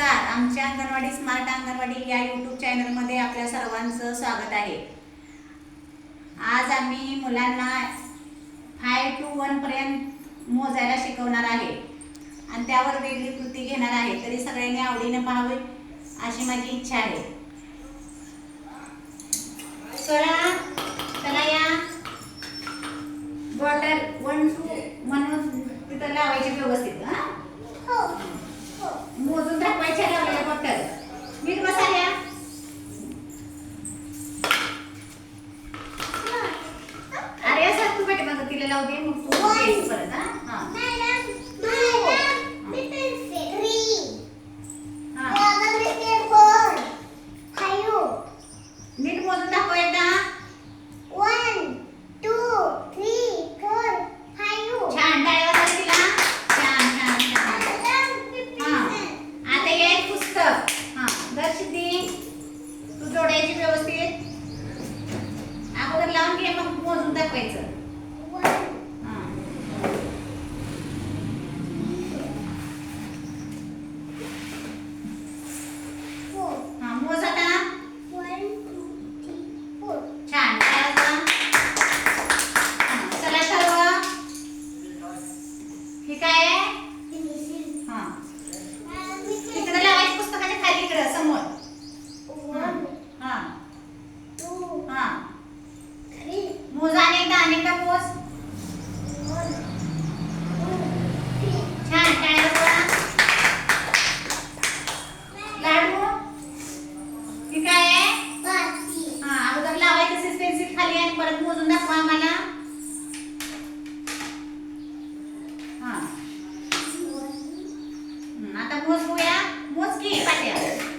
नमस्कार. आमच्या अंगणवाडी स्मार्ट अंगणवाडी या यूट्यूब चॅनलमध्ये आपल्या सर्वांचं स्वागत आहे. आज आम्ही मुलांना फाय टू वनपर्यंत मोजायला शिकवणार आहे. आणि त्यावर वेगळी कृती घेणार आहे. तरी सगळ्यांनी आवडीनं पाहावे अशी माझी इच्छा आहे. चला चला या बॉटल वन टू म्हणून तिथं लावायची व्यवस्थित हां? भेटे दे मग तू परत हा? हा. मीठ मोजून दाखव एकदा छान टाळ्या वाजवा तिला छान छान छान. हा. आता ये पुस्तक. हा. दर सिद्धी तू जोडायची व्यवस्थित. अगोदर लावून घे मग मोजून दाखवायचं हा हा मोज आता छान टाळ्या वाजवा हा, चला सर्व हे काय आहे हा इकडे लावायचं पुस्तकाच्या खाली इकडं समोर हा हा मोज अनेकदा अनेकदा मोज छान टाळ्या वाजवा लाडू हे काय आहे हा अगोदर लावायचं असेल पेन्सिल खाली आणि परत मोजून दाखवा आम्हाला. हा. आता मोजूया. होऊया मोज की पाट्या